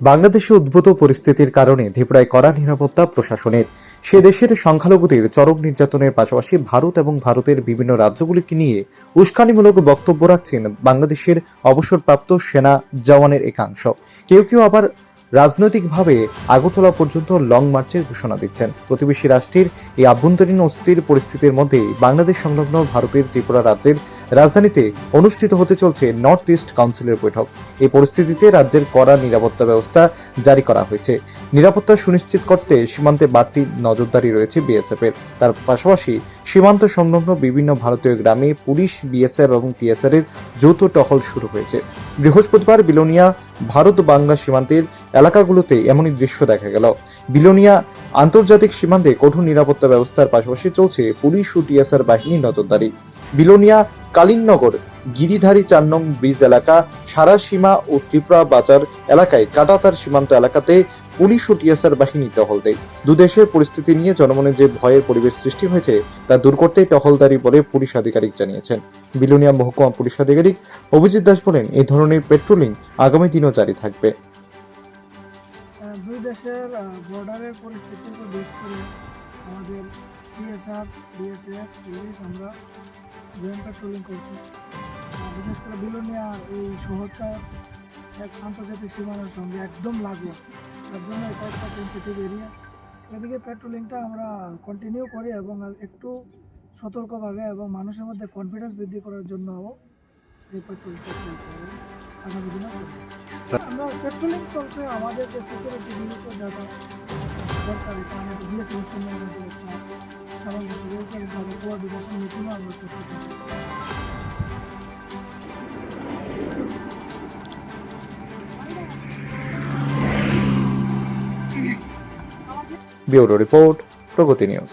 বাংলাদেশে উদ্ভূত পরিস্থিতির কারণে ত্রিপুরায় কড়া নিরাপত্তা প্রশাসনের। সে দেশের সংখ্যালঘুদের চরম নির্যাতনের পাশাপাশি ভারত এবং ভারতের বিভিন্ন রাজ্যগুলিকে নিয়ে উস্কানিমূলক বক্তব্য রাখছেন বাংলাদেশের অবসরপ্রাপ্ত সেনা জওয়ানের একাংশ। কেউ কেউ আবার রাজনৈতিকভাবে আগরতলা পর্যন্ত লং মার্চের ঘোষণা দিচ্ছেন। প্রতিবেশী রাষ্ট্রের এই আভ্যন্তরীণ অস্থির পরিস্থিতির মধ্যে বাংলাদেশ সংলগ্ন ভারতের ত্রিপুরা রাজ্যের রাজধানীতে অনুষ্ঠিত হতে চলছে নর্থ ইস্ট কাউন্সিলের বৈঠক। এই পরিস্থিতিতে রাজ্যের কড়া নিরাপত্তা ব্যবস্থা জারি করা হয়েছে। নিরাপত্তা সুনিশ্চিত করতে সীমান্তে বাড়তি নজরদারি রয়েছে বিএসএফ এর। তার পাশাপাশি সীমান্ত সংলগ্ন বিভিন্ন ভারতীয় গ্রামে পুলিশ বিএসএফ এবং টিএসআর এর যৌথ টহল শুরু হয়েছে। বৃহস্পতিবার বিলোনিয়া ভারত বাংলা সীমান্তের এলাকাগুলোতে এমনই দৃশ্য দেখা গেল। বিলোনিয়া আন্তর্জাতিক সীমান্তে কঠোর নিরাপত্তা ব্যবস্থার পাশাপাশি চলছে পুলিশ ও টিএসআর বাহিনীর নজরদারি। বিলোনিয়া কালিননগর, গিরিধারী চার নং ব্রিজ এলাকা সারা সীমা ও ত্রিপুরা বাজার এলাকায় কাটাতার সীমান্ত এলাকাতে পুলিশ ও টিএসআর বাহিনী টহল দেয়। দুদেশের পরিস্থিতি নিয়ে জনমনে যে ভয়ের পরিবেশ সৃষ্টি হয়েছে, তা দূর করতেই টহলদারি বলে পুলিশ আধিকারিক জানিয়েছেন। বিলোনিয়া মহকুমা পুলিশ আধিকারিক অভিজিৎ দাস বলেন এই ধরনের পেট্রোলিং আগামী দিনও জারি থাকবে। দুই দেশের বর্ডারের বেশ করে আমাদের টিএসআর বিএসএফ পুলিশ আমরা জয়েন্ট পেট্রোলিং করছি। বিশেষ করে বিলোনিয়া এই শহরটা এক আন্তর্জাতিক সীমানার সঙ্গে একদম লাগোয়া। তার জন্য একটা সেন্সিটিভ এরিয়া এদিকে পেট্রোলিংটা আমরা কন্টিনিউ করি এবং একটু সতর্কভাবে এবং মানুষের মধ্যে কনফিডেন্স বৃদ্ধি করার জন্য এই পেট্রোলটা চলছে। আগামী দিনে আমরা পেট্রোলিং চলছে, আমাদের যে সিকিউরিটি গুলিত যারা দরকার, এটা আমাদের বিএসএফ সামঞ্জস্য রয়েছে এবং তাদের কোঅর্ডিনেশন মিটিংও আমরা করতে পারি ব্যুরো রিপোর্ট প্রগতি নিউজ।